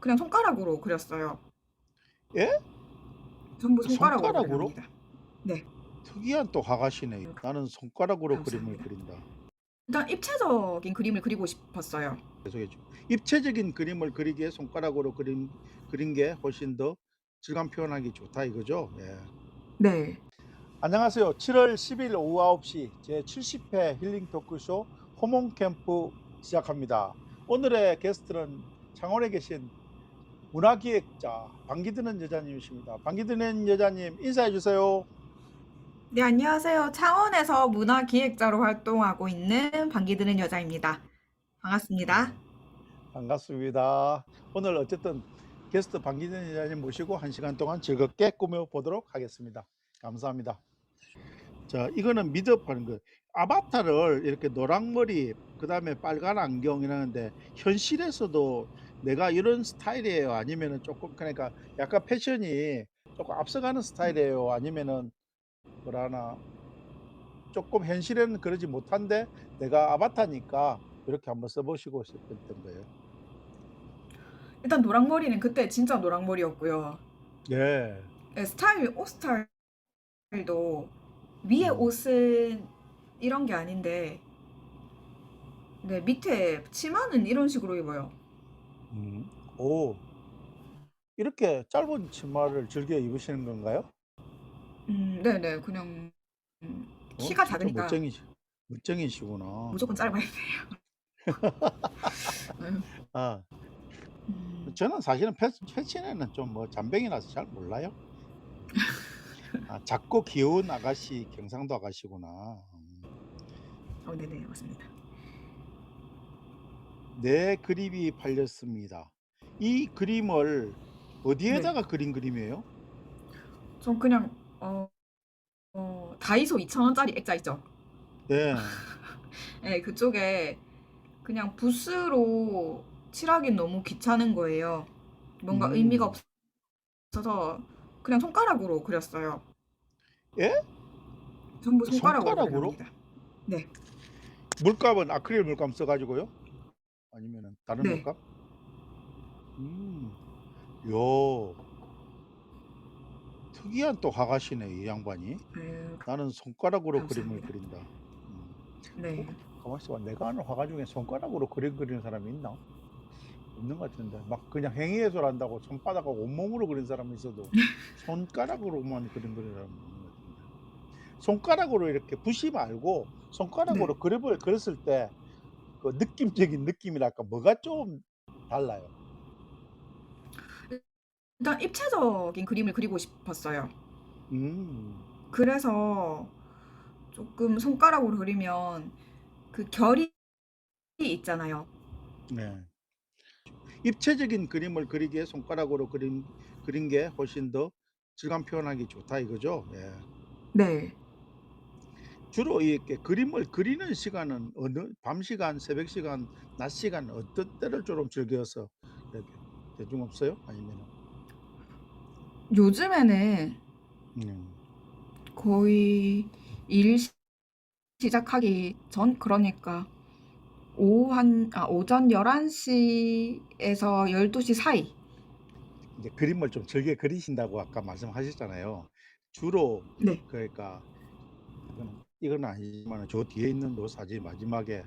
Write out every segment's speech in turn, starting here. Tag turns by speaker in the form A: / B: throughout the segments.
A: 그냥 손가락으로 그렸어요.
B: 예?
A: 전부 손가락으로
B: 손가락으로?
A: 그립니다.
B: 특이한 또 화가시네. 나는 손가락으로 그림을
A: 감사합니다.
B: 그린다.
A: 일단 입체적인 그림을 그리고 싶었어요.
B: 계속해 줘. 입체적인 그림을 그리기에 손가락으로 그린 그린 게 훨씬 더 질감 표현하기 좋다 이거죠. 예.
A: 네.
B: 안녕하세요. 7월 10일 오후 9시 제 70회 힐링 토크쇼 호몬 캠프 시작합니다. 오늘의 게스트는 창원에 계신 문화기획자 방기드는 여자님이십니다. 방기드는 여자님 인사해 주세요.
A: 네, 안녕하세요. 창원에서 문화기획자로 활동하고 있는 방귀드는 여자입니다. 반갑습니다.
B: 반갑습니다. 오늘 어쨌든 게스트 방기든 여자님 모시고 한 시간 동안 즐겁게 꾸며 보도록 하겠습니다. 감사합니다. 자, 이거는 미드업 하는 거. 아바타를 이렇게 노랑머리, 그 다음에 빨간 안경 이라는데 현실에서도 내가 이런 스타일이에요. 아니면은 조금 그러니까 약간 패션이 조금 앞서가는 스타일이에요. 아니면은 뭐라나 조금 현실에는 그러지 못한데 내가 아바타니까 이렇게 한번 써보시고 싶었던 거예요.
A: 일단 노랑머리는 그때 진짜 노랑머리였고요.
B: 예.
A: 네, 스타일, 옷 스타일도 위에
B: 음.
A: 옷은 이런 게 아닌데, 네, 밑에 치마는 이런 식으로 입어요.
B: 음. 오. 이렇게 짧은 치마를 즐겨 입으시는 건가요?
A: 음, 네네, 그냥 음,
B: 어?
A: 키가
B: 진짜
A: 작으니까
B: 멋쟁이시, 멋쟁이시구나.
A: 무조건 짧아야 돼요. 아유,
B: 아,
A: 음,
B: 저는 사실은 패, 패션에는 좀 뭐 잔병이라서 잘 몰라요. 아, 작고 귀여운 아가씨, 경상도 아가씨구나. 음.
A: 어, 네네, 맞습니다.
B: 내 그림이 팔렸습니다. 이 그림을
A: 네,
B: 어디에다가 그린 그림이에요?
A: 전 그냥 어, 어, 다이소 2,000원짜리 액자 있죠?
B: 네.
A: 네, 그쪽에 그냥 붓으로 칠하기 너무 귀찮은 거예요. 뭔가 의미가
B: 음.
A: 없어서 그냥 손가락으로 그렸어요.
B: 예?
A: 전부 손가락으로
B: 손가락으로?
A: 네,
B: 물감은 아크릴 물감 써가지고요? 아니면은 다른
A: 네.
B: 물감? 음, 요 특이한 또 화가시네 이 양반이.
A: 아유,
B: 나는 손가락으로 그림을
A: 감사합니다.
B: 그린다. 음.
A: 네.
B: 가만 있어 봐. 내가 아는 화가 중에 손가락으로 그림 그리는 사람이 있나? 없는 것 같은데 막 그냥 행위예술 한다고 손바닥하고 온몸으로 그린 사람이 있어도 손가락으로만 그림 그리는 사람은 없는 것 같은데 손가락으로 이렇게 붓이 말고 손가락으로
A: 네.
B: 그림을 그렸을 때 그 느낌적인 느낌이랄까 뭐가 좀 달라요.
A: 일단 입체적인 그림을 그리고 싶었어요.
B: 음,
A: 그래서 조금 손가락으로 그리면 그 결이 있잖아요.
B: 네. 입체적인 그림을 그리기에 손가락으로 그린 그린 게 훨씬 더 질감 표현하기 좋다 이거죠. 예.
A: 네.
B: 주로 이렇게 그림을 그리는 시간은 어느 밤 시간, 새벽 시간, 낮 시간 어떤 때를 좀 즐겨서 이렇게 대중 없어요? 아니면
A: 요즘에는
B: 음,
A: 거의 일 시- 시작하기 전 그러니까 오후 한 아, 오전 11시에서 12시 사이.
B: 이제 그림을 좀 즐겨 그리신다고 아까 말씀하셨잖아요. 주로
A: 네.
B: 그러니까 이건 아니지만 저 뒤에 있는 요 사진 마지막에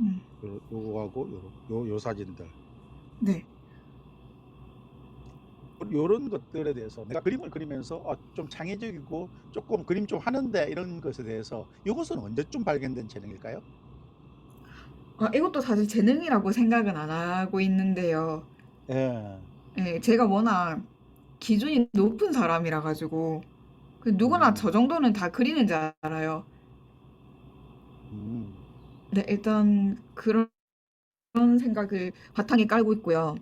A: 음.
B: 요, 요거하고 요, 요, 요 사진들
A: 네.
B: 요런 것들에 대해서 내가 그림을 그리면서 아, 좀 창의적이고 조금 그림 좀 하는데 이런 것에 대해서 이것은 언제쯤 발견된 재능일까요?
A: 아, 이것도 사실 재능이라고 생각은 안 하고 있는데요.
B: 예.
A: 예, 제가 워낙 기준이 높은 사람이라 가지고 그 누구나
B: 음,
A: 저 정도는 다 그리는 줄 알아요.
B: 음,
A: 네, 일단 그런 그런 생각을 바탕에 깔고 있고요.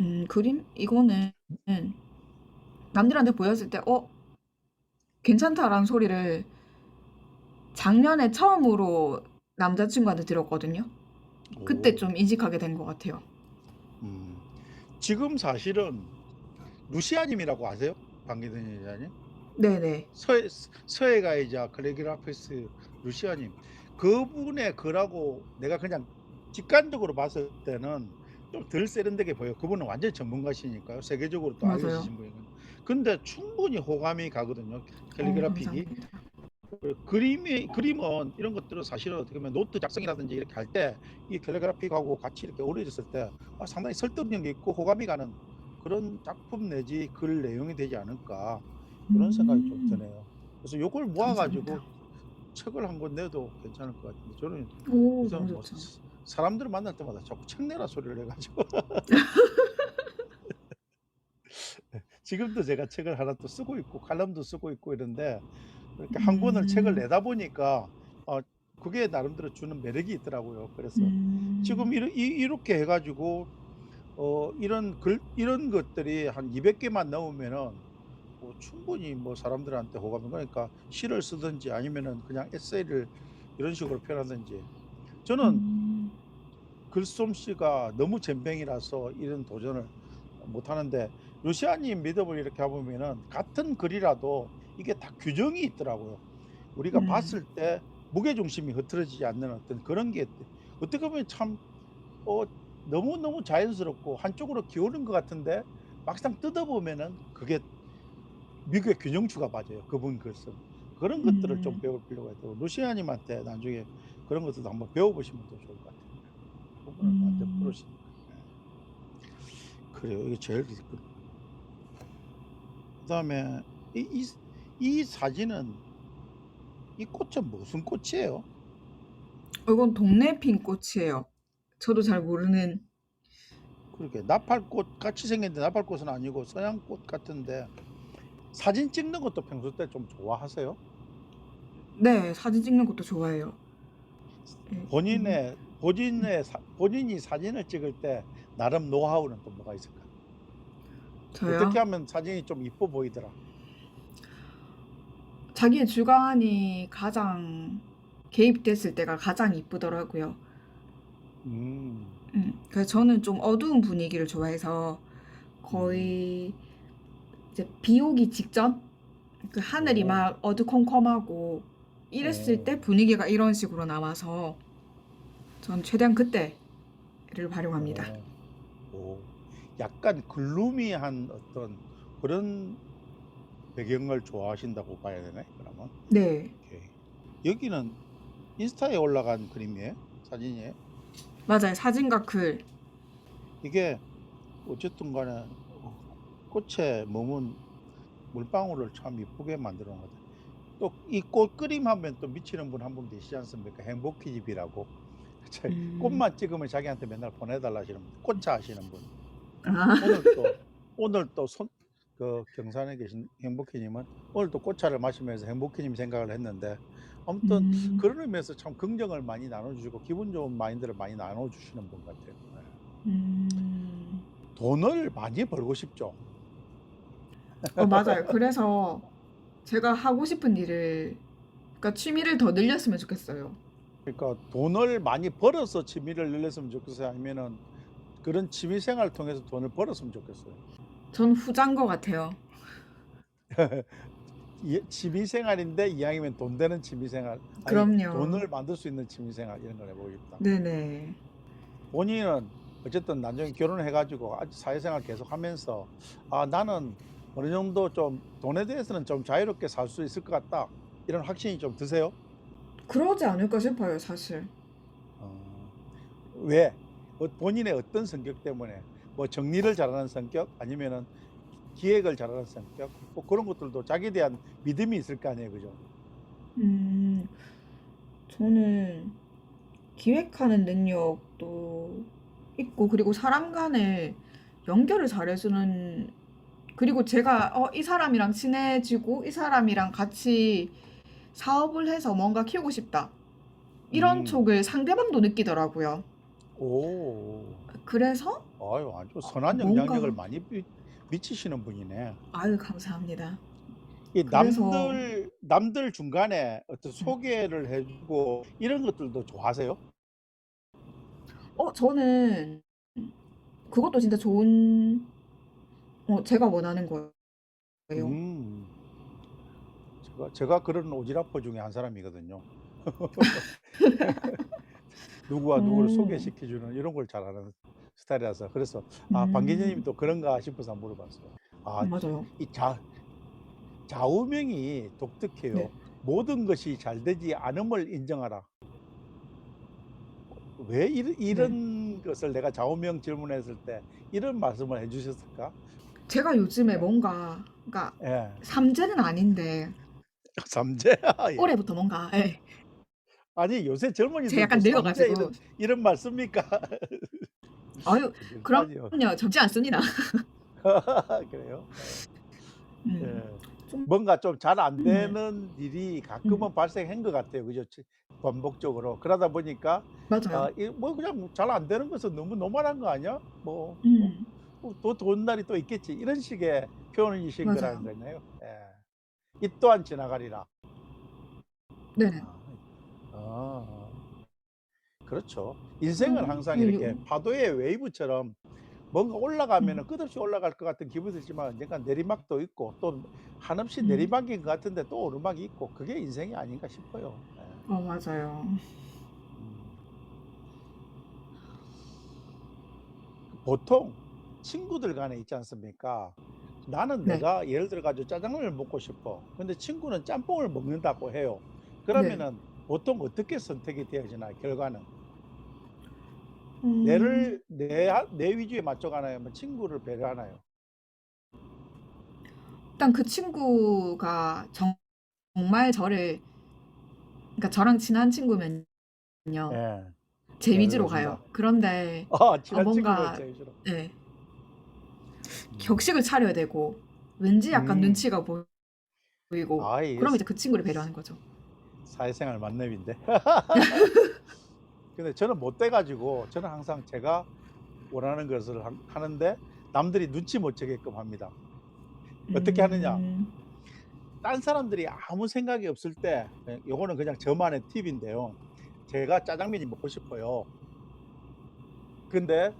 A: 음, 그림 이거는 남들한테 보였을 때 어, 괜찮다라는 소리를 작년에 처음으로 남자친구한테 들었거든요. 그때
B: 오,
A: 좀 인식하게 된 것 같아요.
B: 음. 지금 사실은 루시아님이라고 아세요? 방기든 여자님?
A: 네네.
B: 서해, 서해가이자 클래기라피스 루시아님. 그분의 글하고 내가 그냥 직관적으로 봤을 때는 좀 덜 세련되게 보여. 그분은 완전 전문가시니까요. 세계적으로 또
A: 맞아요.
B: 알려지신 분이거든요. 근데 충분히 호감이 가거든요. 캘리그라픽이.
A: 어, 감사합니다.
B: 그 그림이 그림은 이런 것들은 사실은 어떻게 보면 노트 작성이라든지 이렇게 할 때 이 캘리그라픽하고 같이 이렇게 어우러졌을 때 아, 상당히 설득력이 있고 호감이 가는 그런 작품 내지 글 내용이 되지 않을까 그런 생각이 좀
A: 음,
B: 드네요. 그래서 요걸 모아가지고
A: 감사합니다.
B: 책을 한 권 내도 괜찮을 것 같은데 저는
A: 오,
B: 그래서 뭐
A: 좋죠.
B: 사- 사람들을 만날 때마다 자꾸 책 내라 소리를 해가지고 지금도 제가 책을 하나 또 쓰고 있고 칼럼도 쓰고 있고 이런데 이렇게 한 권을 책을
A: 음,
B: 내다 보니까 어, 그게 나름대로 주는 매력이 있더라고요. 그래서 지금
A: 음,
B: 이, 이렇게 해가지고 어, 이런 글 이런 것들이 한 200개만 넘으면은 뭐 충분히 뭐 사람들한테 호감이 그러니까 시를 쓰든지 아니면은 그냥 에세이를 이런 식으로 표현하든지. 저는
A: 음,
B: 글솜씨가 너무 젬병이라서 이런 도전을 못 하는데 루시아님 미드을 이렇게 해보면은 같은 글이라도 이게 다 규정이 있더라고요. 우리가
A: 음,
B: 봤을 때 무게 중심이 흐트러지지 않는 어떤 그런 게 어떻게 보면 참 어, 너무 너무 자연스럽고 한쪽으로 기울는 것 같은데 막상 뜯어보면은 그게 미국의 균형추가 맞아요. 그분 글씀 그런 것들을 좀
A: 음,
B: 배울 필요가 있고 루시아님한테 나중에 그런 것들도 한번 배워보시면 더 좋을 것 같아요. 완전
A: 음.
B: 프로시니까. 예. 그래요. 이게 제일 그 그다음에 이, 이, 이 사진은 이 꽃은 무슨 꽃이에요?
A: 이건 동네 핀 꽃이에요. 저도 잘 모르는.
B: 그렇게 나팔꽃 같이 생겼는데 나팔꽃은 아니고 서양꽃 같은데 사진 찍는 것도 평소 때 좀 좋아하세요?
A: 네, 사진 찍는 것도 좋아해요. 네, 음,
B: 본인의 본인의 사- 본인이 사진을 찍을 때 나름 노하우는 또 뭐가 있을까? 어떻게
A: 저요?
B: 하면 사진이 좀 이뻐 보이더라?
A: 자기의 주관이 가장 개입됐을 때가 가장 이쁘더라고요.
B: 음,
A: 음, 그래서 저는 좀 어두운 분위기를 좋아해서
B: 음,
A: 거의 이제 비 오기 직전 그 하늘이
B: 오,
A: 막 어두컴컴하고 이랬을 때
B: 오,
A: 분위기가 이런 식으로 나와서 전 최대한 그때를 활용합니다.
B: 오, 오. 약간 글루미한 어떤 그런 배경을 좋아하신다고 봐야 되네, 그러면.
A: 네,
B: 오케이. 여기는 인스타에 올라간 그림이에요? 사진이에요?
A: 맞아요. 사진과 글.
B: 이게 어쨌든 간에 꽃에 머문 물방울을 참 이쁘게 만들어 놓은 것 같아요. 또이 꽃 그림 하면 또 미치는 분 한 분 계시지 않습니까? 행복희 집이라고. 저
A: 음,
B: 꽃만 찍으면 자기한테 맨날 보내달라 하시는 분, 꽃차 하시는 분.
A: 아,
B: 오늘 또 오늘 또 손, 그 경산에 계신 행복희님은 오늘 또 꽃차를 마시면서 행복희님 생각을 했는데 아무튼
A: 음,
B: 그런 의미에서 참 긍정을 많이 나눠주시고 기분 좋은 마인드를 많이 나눠주시는 분 같아요. 네.
A: 음.
B: 돈을 많이 벌고 싶죠.
A: 어, 맞아요. 그래서 제가 하고 싶은 일을, 그러니까 취미를 더 늘렸으면 좋겠어요.
B: 그러니까 돈을 많이 벌어서 취미를 늘렸으면 좋겠어요. 아니면은 그런 취미 생활을 통해서 돈을 벌었으면 좋겠어요.
A: 전 후자인 것 같아요.
B: 이- 취미 생활인데 이왕이면 돈 되는 취미 생활, 아니
A: 그럼요.
B: 돈을 만들 수 있는 취미 생활 이런 걸 해보고 싶다.
A: 네네.
B: 본인은 어쨌든 나중에 결혼을 해가지고 아직 사회생활 계속 하면서 아 나는 어느 정도 좀 돈에 대해서는 좀 자유롭게 살 수 있을 것 같다 이런 확신이 좀 드세요?
A: 그러지 않을까 싶어요, 사실.
B: 어, 왜? 어, 본인의 어떤 성격 때문에 뭐 정리를 잘하는 성격 아니면은 기획을 잘하는 성격 뭐 그런 것들도 자기에 대한 믿음이 있을 거 아니에요, 그죠?
A: 음, 저는 기획하는 능력도 있고, 그리고 사람 간의 연결을 잘해주는, 그리고 제가, 어, 이 사람이랑 친해지고, 이 사람이랑 같이 사업을 해서 뭔가 키우고 싶다. 이런
B: 음,
A: 쪽을 상대방도 느끼더라고요.
B: 오,
A: 그래서
B: 아유 아주 선한
A: 뭔가,
B: 영향력을 많이 미, 미치시는 분이네.
A: 아유, 감사합니다.
B: 이
A: 그래서,
B: 남들 남들 중간에 어떤 소개를 해주고 이런 것들도 좋아하세요?
A: 어, 저는 그것도 진짜 좋은, 어, 제가 원하는 거예요.
B: 음, 제가 제가 그런 오지라퍼 중에 한 사람이거든요. 누구와 누구를
A: 오.
B: 소개시켜주는 이런 걸 잘하는 스타일이라서 그래서 아 방기자님이 또 그런가 싶어서 물어봤어요. 아,
A: 음, 맞아요.
B: 이 자, 좌우명이 독특해요.
A: 네.
B: 모든 것이 잘 되지 않음을 인정하라. 왜 이런, 이런 것을 내가 좌우명 질문했을 때 이런 말씀을 해주셨을까?
A: 제가 요즘에 뭔가 그러니까
B: 예,
A: 삼재는 아닌데
B: 삼재. 예.
A: 올해부터 뭔가 예.
B: 아니 요새 젊은이들
A: 제가 약간 늙어가지고
B: 이런, 이런 말 씁니까?
A: 아유. 그럼요 접지 않습니다.
B: 그래요.
A: 음.
B: 예.
A: 좀-
B: 뭔가 좀 잘 안
A: 음.
B: 되는 일이 가끔은 발생한 것 같아요. 그죠? 치- 반복적으로. 그러다 보니까
A: 맞아요.
B: 아, 이- 뭐 그냥 잘 안 되는 것은 너무 노멀한 거 아니야? 뭐,
A: 음.
B: 뭐, 또 좋은 날이 또 있겠지. 이런 식의 표현이신
A: 맞아요.
B: 거라는 거네요. 예. 이 또한 지나가리라.
A: 네네.
B: 아, 아. 그렇죠. 인생은
A: 음,
B: 항상
A: 예,
B: 이렇게
A: 예.
B: 파도의 웨이브처럼 뭔가 올라가면
A: 음.
B: 은 끝없이 올라갈 것 같은 기분이 들지만 약간 내리막도 있고 또 한없이
A: 음.
B: 내리막인 것 같은데 또 오르막이 있고 그게 인생이 아닌가 싶어요. 예.
A: 어 맞아요.
B: 음. 보통 친구들 간에 있지 않습니까? 나는
A: 네.
B: 내가 예를 들어 가지고 짜장면을 먹고 싶어. 근데 친구는 짬뽕을 먹는다고 해요.
A: 네.
B: 그러면은 보통 어떻게 선택이 되어지나요? 결과는
A: 음.
B: 내를 내, 내 위주에 맞춰가나요? 아니면 친구를 배려하나요?
A: 일단 그 친구가 정, 정말 저를 그러니까 저랑 친한 친구면요
B: 예.
A: 제
B: 네,
A: 위주로
B: 그렇습니다.
A: 가요. 그런데
B: 아, 친한
A: 아, 뭔가-. 네. 격식을 차려야 되고 왠지 약간
B: 음.
A: 눈치가 보- 보이고
B: 아, 이게
A: 그럼 이제 그 친구를 배려하는 거죠.
B: 사회생활 만렙인데. 근데 저는 못 돼가지고 저는 항상 제가 원하는 것을 하- 하는데 남들이 눈치 못 채게끔 합니다. 어떻게 하느냐?
A: 음.
B: 딴 사람들이 아무 생각이 없을 때 예, 요거는 그냥 저만의 팁인데요. 제가 짜장면이 먹고 싶어요. 근데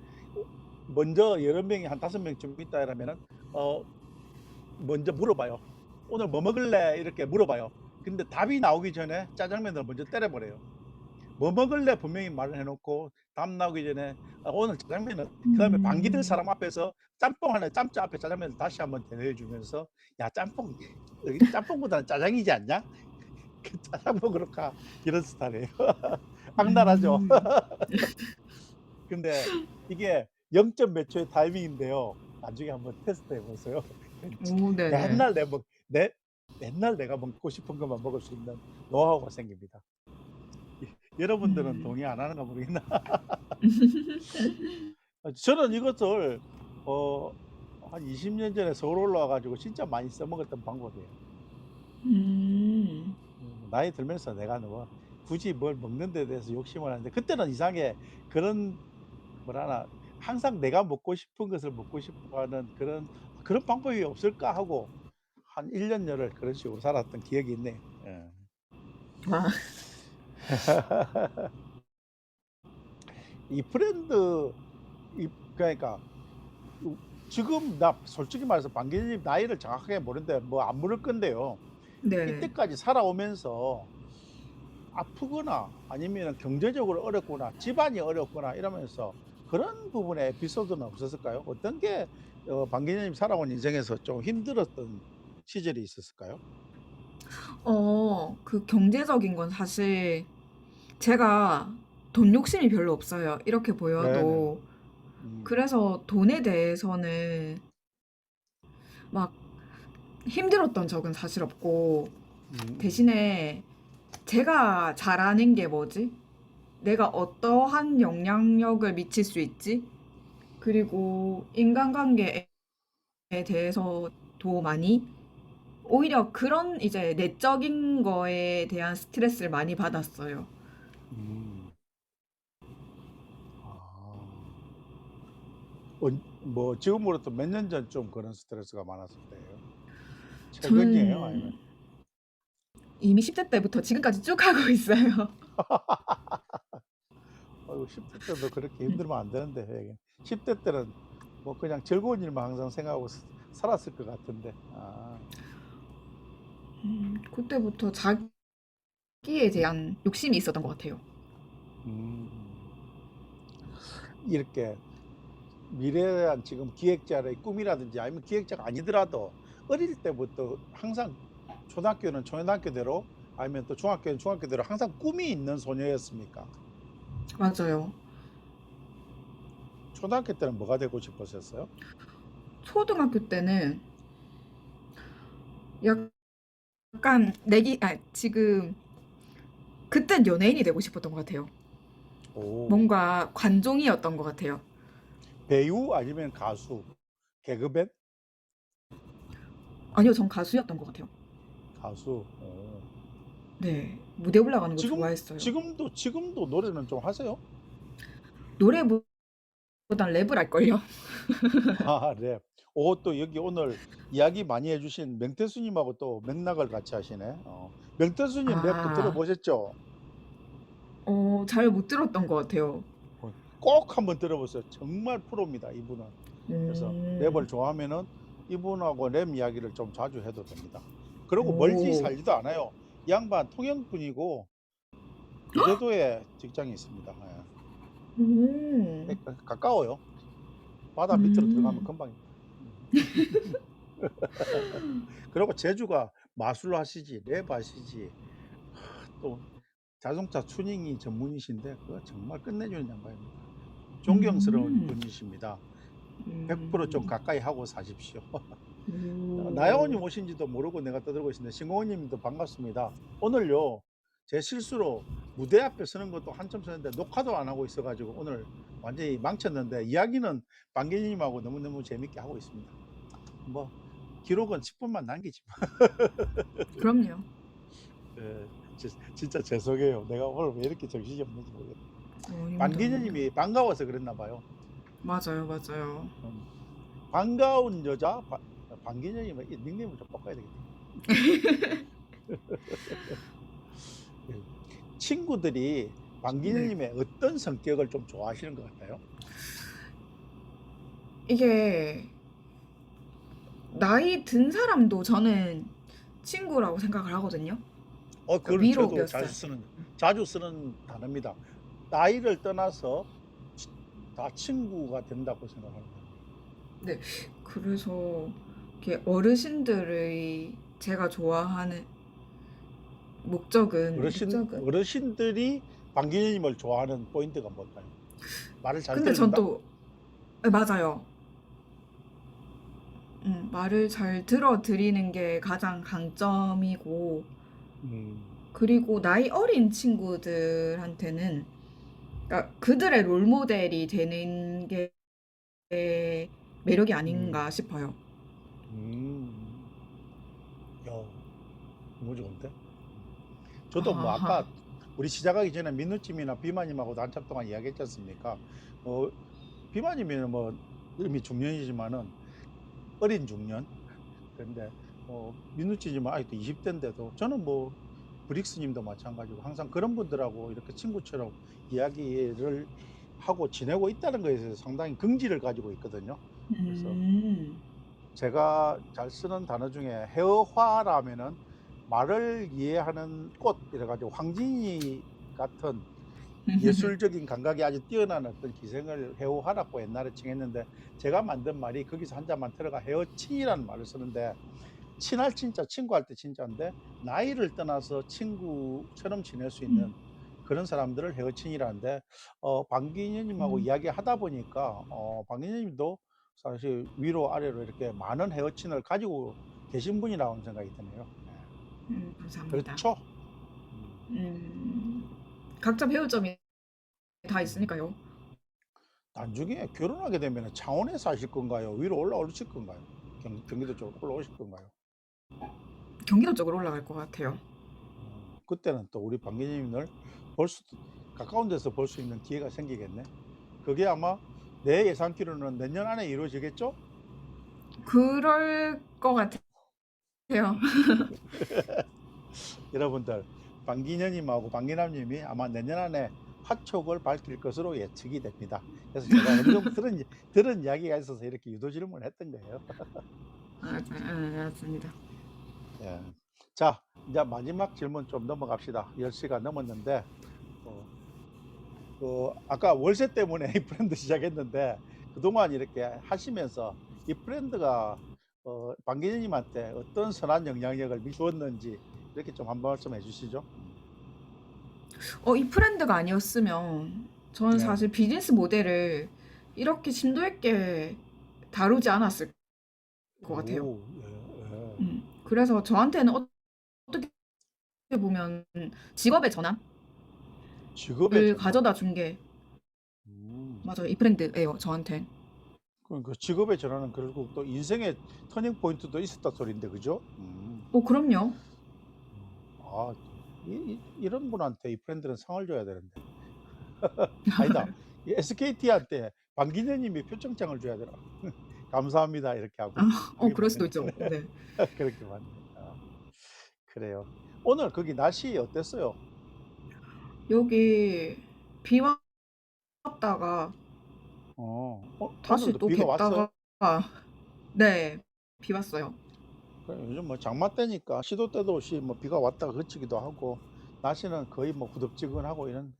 B: 먼저 여러 명이 한 다섯 명쯤 있다 이러면은 어 먼저 물어봐요. 오늘 뭐 먹을래? 이렇게 물어봐요. 근데 답이 나오기 전에 짜장면을 먼저 때려버려요. 뭐 먹을래? 분명히 말을 해놓고 답 나오기 전에 아, 오늘 짜장면은 그다음에
A: 음.
B: 반기들 사람 앞에서 짬뽕 하나 짬짜 앞에 짜장면을 다시 한번 대내주면서 야 짬뽕 여기 짬뽕보다는 짜장이지 않냐? 그 짜장 먹으러 가 이런 스타일이에요. 악랄하죠.
A: 음.
B: 근데 이게 0점 몇 초의 타이밍인데요. 나중에 한번 테스트 해 보세요.
A: 오, 네네.
B: 맨날 내 먹, 내, 맨날 내가 먹고 싶은 것만 먹을 수 있는 노하우가 생깁니다. 여러분들은
A: 음.
B: 동의 안 하는가 모르겠나? 저는 이것을 어, 한 20년 전에 서울 올라와가지고 진짜 많이 써먹었던 방법이에요.
A: 음.
B: 음, 나이 들면서 내가 뭐 굳이 뭘 먹는 데 대해서 욕심을 하는데 그때는 이상하게 그런 뭐라나 항상 내가 먹고 싶은 것을 먹고 싶어 하는 그런 그런 방법이 없을까 하고 한 1년 열을 그런 식으로 살았던 기억이 있네. 예.
A: 아,
B: 이 브랜드 이 그러니까 우- 지금 나 솔직히 말해서 방기님 나이를 정확하게 모르는데 뭐 안 물을 건데요.
A: 네네.
B: 이때까지 살아오면서 아프거나 아니면 경제적으로 어렵거나 집안이 어렵거나 이러면서 그런 부분에 에피소드는 없었을까요? 어떤 게 어, 방기님 살아온 인생에서 좀 힘들었던 시절이 있었을까요?
A: 어, 그 경제적인 건 사실 제가 돈 욕심이 별로 없어요. 이렇게 보여도.
B: 음,
A: 그래서 돈에 대해서는 막 힘들었던 적은 사실 없고,
B: 음,
A: 대신에 제가 잘하는 게 뭐지? 내가 어떠한 영향력을 미칠 수 있지? 그리고 인간관계에 대해서도 많이 오히려 그런 이제 내적인 거에 대한 스트레스를 많이 받았어요.
B: 음. 아, 언- 뭐 지금으로부터 몇 년 전쯤 그런 스트레스가 많았을 때예요? 최근이에요?
A: 저는
B: 아니면?
A: 이미 10대 때부터 지금까지 쭉 하고 있어요.
B: 어이구, 10대 때도 그렇게 힘들면 안 되는데 이게 10대 때는 뭐 그냥 즐거운 일만 항상 생각하고 스- 살았을 것 같은데 아,
A: 음, 그때부터 자기 에 대한 욕심이 있었던 것 같아요.
B: 음. 이렇게 미래에 대한 지금 기획자의 꿈이라든지 아니면 기획자가 아니더라도 어릴 때부터 항상 초등학교는 초등학교대로 아니면 또 중학교는 중학교대로 항상 꿈이 있는 소녀였습니까?
A: 맞아요.
B: 초등학교 때는 뭐가 되고 싶으셨어요?
A: 초등학교 때는 약간 내기 아 지금 그땐 연예인이 되고 싶었던 것 같아요.
B: 오,
A: 뭔가 관종이었던 것 같아요.
B: 배우 아니면 가수, 개그맨
A: 아니요, 전 가수였던 것 같아요.
B: 가수. 오.
A: 네, 무대 올라가는 거
B: 지금
A: 좋아했어요.
B: 지금도 지금도 노래는 좀 하세요?
A: 노래보단 랩을 할걸요?
B: 아, 네. 오, 또 여기 오늘 이야기 많이 해주신 명태수님하고 또 맥락을 같이 하시네. 어. 명태수님 랩도
A: 아.
B: 들어보셨죠?
A: 어, 잘 못 들었던 것 같아요.
B: 꼭 한번 들어보세요. 정말 프로입니다, 이분은. 그래서
A: 음.
B: 랩을 좋아하면은 이분하고 랩 이야기를 좀 자주 해도 됩니다. 그리고
A: 오.
B: 멀지 살지도 않아요. 이 양반 통영분이고 제주도에 직장이 있습니다. 예.
A: 음.
B: 가- 가까워요. 바다 밑으로
A: 음.
B: 들어가면 금방입니다. 그리고 제주가 마술 하시지, 랩 하시지, 하, 또 자동차 튜닝이 전문이신데 그거 정말 끝내주는 양반입니다. 존경스러운
A: 음.
B: 분이십니다.
A: 음.
B: 100%좀 가까이 하고 사십시오.
A: 오.
B: 나영원님 오신지도 모르고 내가 떠들고 있는데 신공원님도 반갑습니다. 오늘요 제 실수로 무대 앞에 서는 것도 한참 서는데 녹화도 안 하고 있어가지고 오늘 완전히 망쳤는데 이야기는 방기님하고 너무너무 재밌게 하고 있습니다. 뭐 기록은 10분만 남기지 마.
A: 그럼요.
B: 예, 지- 진짜 죄송해요. 내가 오늘 왜 이렇게 정신이 없는지 모르겠어요.
A: 어, 힘들어.
B: 반기님이 반가워서 그랬나 봐요.
A: 맞아요, 맞아요.
B: 음, 반가운 여자 바- 뭐 닉네임을 좀 바꿔야 되겠네. 예, 친구들이 반기년님의 어떤 성격을 좀 좋아하시는 것 같아요?
A: 이게 나이 든 사람도 저는 친구라고 생각을 하거든요.
B: 어, 그걸
A: 위로
B: 저도
A: 몇
B: 자주
A: 살?
B: 쓰는 자주 쓰는 단어입니다. 나이를 떠나서 치- 다 친구가 된다고 생각합니다.
A: 그래서 이렇게 어르신들의 제가 좋아하는 목적은
B: 어르신
A: 목적은
B: 어르신들이 반기년님을 좋아하는 포인트가 뭘까요? 말을 잘
A: 근데 전
B: 듣는다.
A: 또 네, 맞아요. 음, 말을 잘 들어 드리는 게 가장 강점이고
B: 음,
A: 그리고 나이 어린 친구들한테는 그러니까 그들의 롤 모델이 되는 게 매력이 아닌가 싶어요.
B: 음, 야, 너무 좋은데? 저도 뭐
A: 아하.
B: 아까 우리 시작하기 전에 민누찜이나 비마님하고도 한참 동안 이야기했지 않습니까? 어, 비마님은 뭐 이미 중년이지만은 어린 중년. 그런데 어, 민누찜은 아직도 20대인데도 저는 뭐 브릭스님도 마찬가지고 항상 그런 분들하고 이렇게 친구처럼 이야기를 하고 지내고 있다는 것에 대해서 상당히 긍지를 가지고 있거든요. 그래서
A: 음.
B: 제가 잘 쓰는 단어 중에 해어화라면은 말을 이해하는 꽃 이래가지고 황진이 같은 예술적인 감각이 아주 뛰어난 어떤 기생을 해오하라고 옛날에 칭했는데 제가 만든 말이 거기서 한 잔만 들어가 해어친이라는 말을 쓰는데 친할 친자 친구할 때 친자인데 나이를 떠나서 친구처럼 지낼 수 있는
A: 음.
B: 그런 사람들을 해어친이라는데 어, 방기년님하고
A: 음.
B: 이야기하다 보니까 어, 방기년님도 사실 위로 아래로 이렇게 많은 헤어친을 가지고 계신 분이라고 생각이 드네요. 네.
A: 음, 감사합니다.
B: 그렇죠? 음.
A: 음, 각자 배울 점이 다 있으니까요.
B: 나중에 결혼하게 되면 창원에 사실 건가요? 위로 올라오실 건가요? 경, 경기도 쪽으로 올라오실 건가요?
A: 경기도 쪽으로 올라갈 것 같아요.
B: 음, 그때는 또 우리 방기님을 볼 수, 가까운 데서 볼 수 있는 기회가 생기겠네. 그게 아마 내 예상키로는 내년 안에 이루어지겠죠?
A: 그럴 것 같아요.
B: 여러분들, 방기년님하고 방기남님이 아마 내년 안에 화촉을 밝힐 것으로 예측이 됩니다. 그래서 제가 어느 정도 들은, 들은 이야기가 있어서 이렇게 유도 질문을 했던 거예요.
A: 아, 아, 맞습니다.
B: 예. 자, 이제 마지막 질문 좀 넘어갑시다. 10시가 넘었는데, 어, 그 아까 월세 때문에 이 브랜드 시작했는데 그동안 이렇게 하시면서 이 브랜드가 어, 방기자님한테 어떤 선한 영향력을 미쳤는지 이렇게 좀 한 말씀 해주시죠.
A: 어, 이 브랜드가 아니었으면 저는
B: 네.
A: 사실 비즈니스 모델을 이렇게 심도 있게 다루지 않았을 것 같아요.
B: 오, 예, 예.
A: 음, 그래서 저한테는 어- 어떻게 보면 직업의 전환을
B: 직업의 전환.
A: 가져다 준 게
B: 음.
A: 맞아요. 이 브랜드예요. 저한테.
B: 그 직업의 전환은 결국 또 인생의 터닝 포인트도 있었다 소리인데 그죠? 음.
A: 어, 그럼요.
B: 아, 이, 이, 런 분한테 이 브랜드는 상을 줘야 되는데. 아니다. SKT한테 방기녀님이 표창장을 줘야 되나? 감사합니다 이렇게 하고
A: 어, 그럴 수도 있죠. 네.
B: 그렇게 맞네. 아, 그래요. 오늘 거기 날씨 어땠어요?
A: 여기 비 왔다가
B: 어, 어,
A: 다시 또
B: 비가 왔어?
A: 겠다가 네, 비 왔어요.
B: 그래, 요즘 뭐 장마 때니까 시도 때도 없이 뭐 비가 왔다가 그치기도 하고 날씨는 거의 뭐 후덥지근하고 이런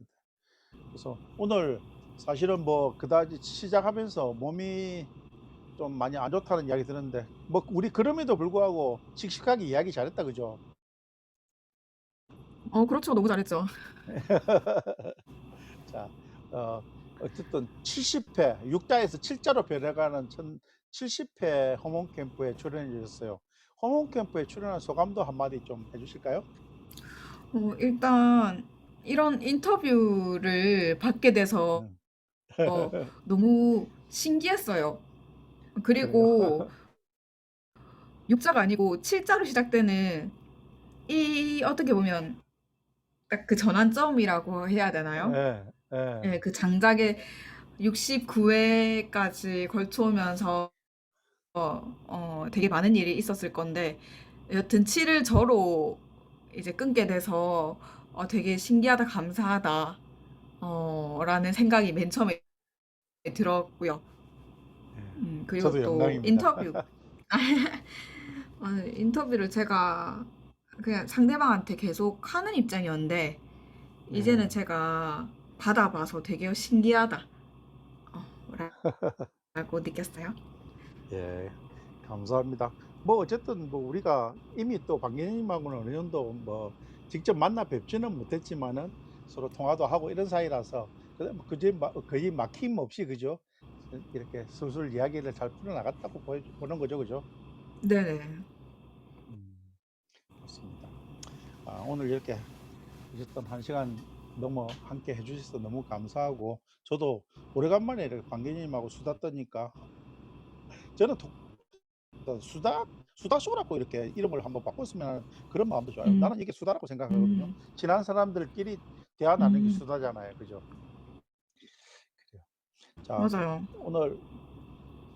B: 그래서 오늘 사실은 뭐 그다지 시작하면서 몸이 좀 많이 안 좋다는 이야기 들었는데 뭐 우리 그럼에도 불구하고 씩씩하게 이야기 잘했다 그죠?
A: 어, 그렇죠. 너무 잘했죠.
B: 자, 어, 어쨌든 70회 6자에서 7자로 변해가는 천, 70회 호몬 캠프에 출연해 주셨어요. 호몬 캠프에 출연한 소감도 한마디 좀 해주실까요?
A: 어, 일단 이런 인터뷰를 받게 돼서
B: 음.
A: 어, 너무 신기했어요. 그리고 육자가 아니고 칠자로 시작되는 이 어떻게 보면 딱 그 전환점이라고 해야 되나요?
B: 예, 예.
A: 예, 그 장작의 69회까지 걸쳐오면서 어, 어, 되게 많은 일이 있었을 건데 여튼 7을 저로 이제 끊게 돼서 어, 되게 신기하다, 감사하다 어, 라는 생각이 맨 처음에 들었고요.
B: 예.
A: 음, 그리고
B: 저도
A: 또
B: 영광입니다.
A: 인터뷰. 아, 인터뷰를 제가 그냥 상대방한테 계속 하는 입장이었는데 이제는
B: 네.
A: 제가 받아봐서 되게 신기하다. 어, 라고 느꼈어요.
B: 예, 감사합니다. 뭐 어쨌든 뭐 우리가 이미 또 박예님하고는 어느 정도 뭐 직접 만나 뵙지는 못했지만은 서로 통화도 하고 이런 사이라서 뭐 마- 거의 막힘 없이 그죠? 이렇게 술술 이야기를 잘 풀어나갔다고 보는 거죠, 그죠?
A: 네네.
B: 음, 그렇습니다. 아, 오늘 이렇게 어쨌든 한 시간 너무 함께 해주셔서 너무 감사하고 저도 오래간만에 이렇게 관계님하고 수다 떠니까 저는 도- 어, 수다 수다쇼라고 이렇게 이름을 한번 바꿨으면 하는 그런 마음도 좋아요.
A: 음.
B: 나는 이게 수다라고 생각하거든요.
A: 음,
B: 친한 사람들끼리 대화 나누는 게
A: 음,
B: 수다잖아요, 그죠? 그래요. 자,
A: 맞아요.
B: 오늘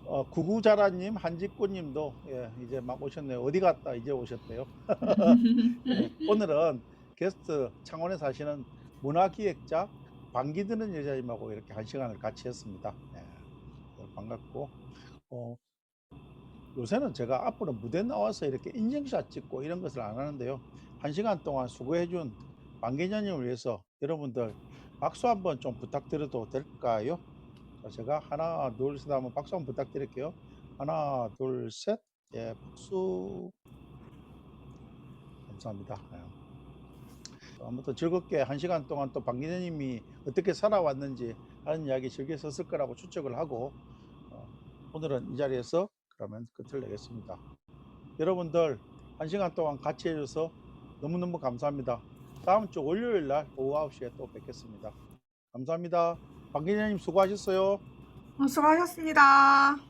B: 어, 구구자라님, 한직구님도 예, 이제 막 오셨네요. 어디 갔다 이제 오셨대요. 네, 오늘은 게스트 창원에 사시는 문화기획자 방기드는 여자님하고 이렇게 한 시간을 같이 했습니다. 네, 반갑고 어, 요새는 제가 앞으로 무대 나와서 이렇게 인증샷 찍고 이런 것을 안 하는데요. 한 시간 동안 수고해준 방기자님을 위해서 여러분들 박수 한번 좀 부탁드려도 될까요? 자, 제가 하나, 둘, 셋 하면 박수 한번 부탁드릴게요. 하나, 둘, 셋. 예, 박수. 감사합니다. 예. 아무튼 즐겁게 한 시간 동안 또 박기자님이 어떻게 살아왔는지 하는 이야기 즐겼었을 거라고 추측을 하고 어, 오늘은 이 자리에서 그러면 끝을 내겠습니다. 여러분들 한 시간 동안 같이 해줘서 너무너무 감사합니다. 다음 주 월요일 날 오후 9시에 또 뵙겠습니다. 감사합니다. 박기자님 수고하셨어요.
A: 어, 수고하셨습니다.